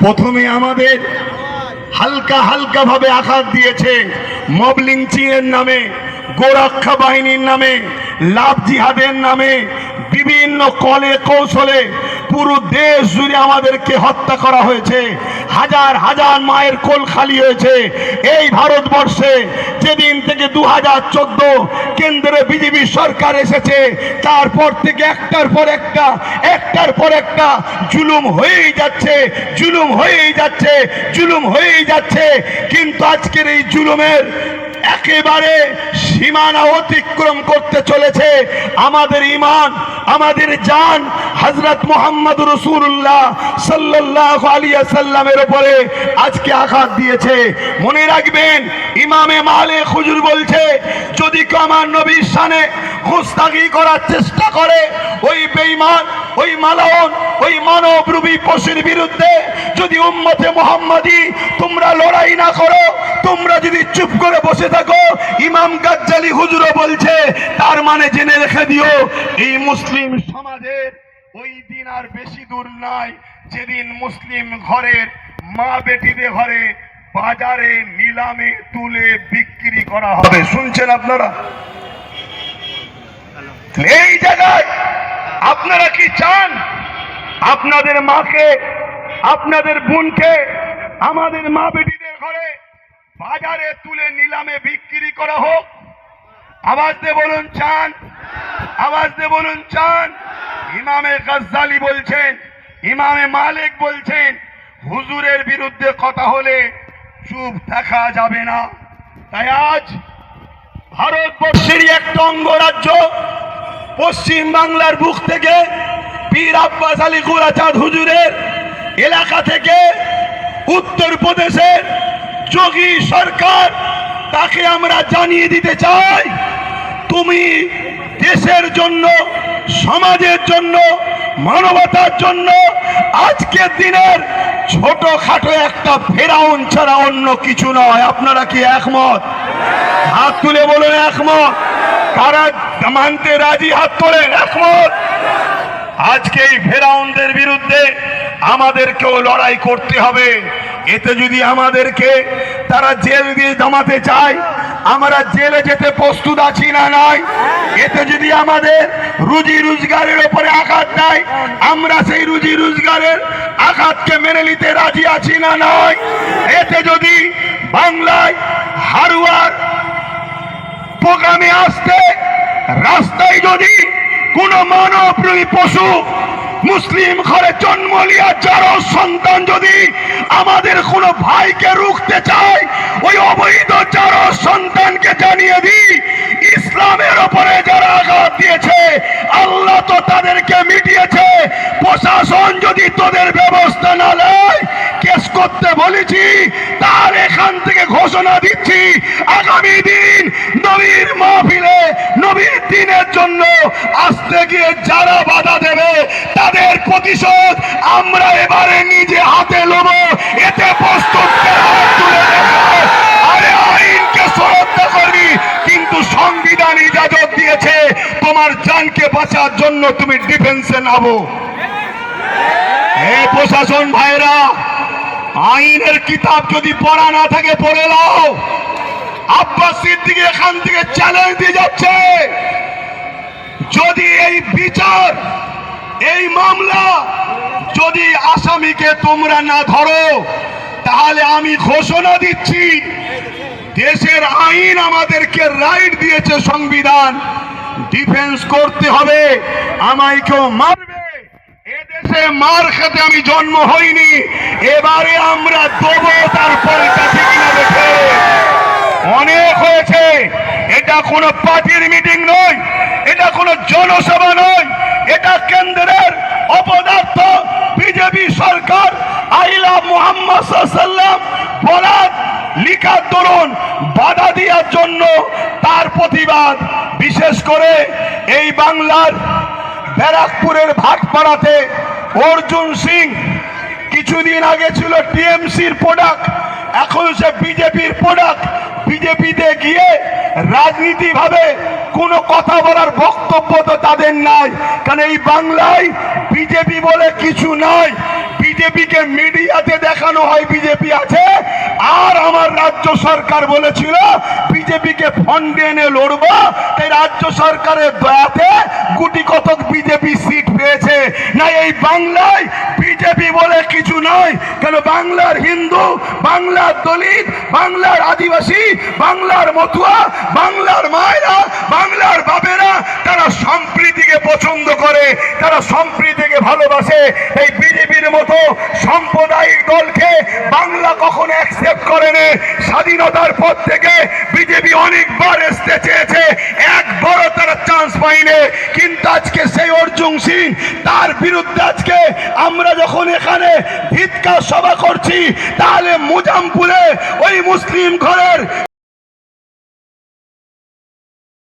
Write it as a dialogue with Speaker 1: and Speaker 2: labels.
Speaker 1: প্রথমে আমাদের হালকা হালকা ভাবে আঘাত দিয়েছে মবলিং চিংয়ের নামে, গোরক্ষা বাহিনীর নামে, লাভ জিহাদের নামে, বিভিন্ন কলে কৌশলে পুরো দেশ জুড়ে আমাদেরকে হত্যা করা হয়েছে। হাজার হাজার মায়ের কোল খালি হয়েছে। এই ভারতবর্ষে যেদিন থেকে দু হাজার চোদ্দ কেন্দ্রে বিজেপি সরকার এসেছে, তারপর থেকে একটার পর একটা, একটার পর একটা জুলুম হয়েই যাচ্ছে, জুলুম হয়েই যাচ্ছে, জুলুম হয়েই যাচ্ছে। কিন্তু আজকের এই জুলুমের একেবারে সীমানা অতিক্রম করতে চলেছে আমাদের ইমান আমাদের জান হজরত মোহাম্মদ রসুল্লাহ সাল্লাহ আলিয়া সাল্লামের ওপরে আজকে আঘাত দিয়েছে। মনে রাখবেন, ইমামে মালে খুজুর বলছে, যদি আমার নবীর সানে মুস্তাকি করার চেষ্টা করে। ওই বেঈমান, ওই মালাউন, ওই মানব রূপী পশুর বিরুদ্ধে যদি উম্মতে মোহাম্মদী তোমরা লড়াই না করো, তোমরা যদি চুপ করে বসে থাকো, ইমাম গাজ্জালি হুজুরও বলছে, তার মানে জেনে রেখে দিও, এই মুসলিম সমাজের ওই দিন আর বেশি দূর নাই, যেদিন মুসলিম ঘরের মা বেটিদের ঘরে বাজারে নিলামে তুলে বিক্রি করা হবে। শুনছেন আপনারা? এই জায়গায় আপনারা কি চান? আপনাদের মাকে, আপনাদের বোনকে, আমাদের মা বেটিদের ঘরে বাজারে তুলে নিলামে বিক্রি করা হোক? আওয়াজ দিয়ে বলুন, চান। আওয়াজ দিয়ে বলুন, চান। ইমামে গজ্জালি বলছেন, ইমামে মালিক বলছেন, হুজুরের বিরুদ্ধে কথা হলে চুপ দেখা যাবে না। তাই আজ ভারতবর্ষেরই একটা অঙ্গরাজ্য পশ্চিম বাংলার বুক থেকে পীর আব্বাস আলী গুরাচাঁদ হুজুরের এলাকা থেকে উত্তর প্রদেশের যোগী সরকার, তাকে আমরা জানিয়ে দিতে চাই, তুমি দেশের জন্য, সমাজের জন্য, মানবতার জন্য আজকের দিনের ছোট খাটো একটা ফেরাউন ছাড়া অন্য কিছু নয়। আপনারা কি একমত? হাত তুলে বলুন একমত? কারা মানতে রাজি, হাত তোলেন, একমত। আজকে এই ফেরাউনদের বিরুদ্ধে আমাদেরকেও লড়াই করতে হবে। এতে যদি আমাদেরকে তারা জেল দিয়ে জমাতে চায়, আমরা জেলে যেতে প্রস্তুত আছি না নয় এতে যদি আমাদের রুজি রোজগারের ওপরে আঘাত দেয়, আমরা সেই রুজি রোজগারের আঘাতকে মেনে নিতে রাজি আছি না নয় এতে যদি বাংলায় হারুয়ার প্রোগ্রামে আসতে রাস্তায় যদি কোন মানবপ্রেমী পশু মুসলিম ঘরে জন্ম লিয়া যারো সন্তান যদি আমাদের কোনো ভাইকে রুখতে চায়, ওই অবৈধ যারো সন্তানকে জানিয়ে দিই ইসলামের ওপরে যারা আঘাত দিয়েছে, আল্লাহ তো তাদেরকে মিটিয়েছে, প্রশাসন যদি তোদের ব্যবস্থা না নেয়, কেস করতে বলেছি, তার এখান থেকে ঘোষণা দিচ্ছি, আগামী দিন নবীর মাহফিলে, নবীর দিনের জন্য আসতে গিয়ে যারা বাধা দেবে, তাদের প্রতিশোধ আমরা এবারে নিজে হাতে নেব। এতে প্রস্তুত আরে আইনকে শ্রদ্ধা করবি কিন্তু সংবিধান ইজাজত দিয়েছে। তোমার জানকে বাঁচার জন্য তুমি ডিফেন্সে নামো। হে প্রশাসন ভাইরা আইনের কিতাব যদি পড়া না থাকে, পড়ে নাও। আব্বাস সিদ্দিক এখান থেকে চ্যালেঞ্জ দিয়ে যাচ্ছে। যদি এই বিচার, এই মামলা যদি আসামিকে তোমরা না ধরো, তাহলে আমি ঘোষণা দিচ্ছি, দেশের আইন আমাদেরকে রাইট দিয়েছে সংবিধান। ডিফেন্স করতে হবে, আমায় কেউ মারবে এদেশে মার খেতে আমি জন্ম হইনি। এবারে আমরা দেবো তার ফলটা ঠিক না দেখে। অনেক হয়েছে। এটা কোনো পার্টির মিটিং নয়, এটা কোনো জনসভা নয়, এটা কেন্দ্রের অপদার্থ বিজেপি সরকার আইলা মোহাম্মদ সাল্লাম বলার লিখার দরুন বাধা দেওয়ার জন্য তার প্রতিবাদ। বিশেষ করে এই বাংলার ব্যারাকপুরের ভাটপাড়াতে অর্জুন সিং, কিছুদিন আগে ছিল টিএমসির প্রোডাক্ট, এখন সে বিজেপির প্রোডাক্ট। বিজেপিতে গিয়ে রাজনীতিভাবে কোনো কথা বলার বক্তব্য তো তাদের নাই। কারণ এই বাংলায় বিজেপি বলে কিছু নয় বিজেপিকে মিডিয়াতে দেখানো হয়, বিজেপি আছে। আর আমার রাজ্য সরকার বলেছিল, বিজেপিকে ফন্ডে এনে লড়বো। তাই রাজ্য সরকারের দয়াতে গুটি কতক বিজেপি সিট পেয়েছে। না, এই বাংলায় বিজেপি বলে কিছু নয় কেন বাংলার হিন্দু, বাংলার দলিত, বাংলার আদিবাসী, বাংলার মতুয়া, বাংলার মায়েরা, বাংলার বাপেরা, তারা সম্প্রীতিকে পছন্দ করে, তারা সম্প্রীতিকে ভালোবাসে। এই বিজেপির মতো সাম্প্রদায়িক দলকে বাংলা কখনো অ্যাকসেপ্ট করেনি। স্বাধীনতার পর থেকে বিজেপি অনেকবার আসতে চেয়েছে। একবারও তারা পাইনি কিন্তু আজকে সেই অর্জুন সিং, তার বিরুদ্ধে আজকে আমরা যখন এখানে ভিতকা সভা করছি, তাহলে মুজামপুরে ওই মুসলিম ঘরের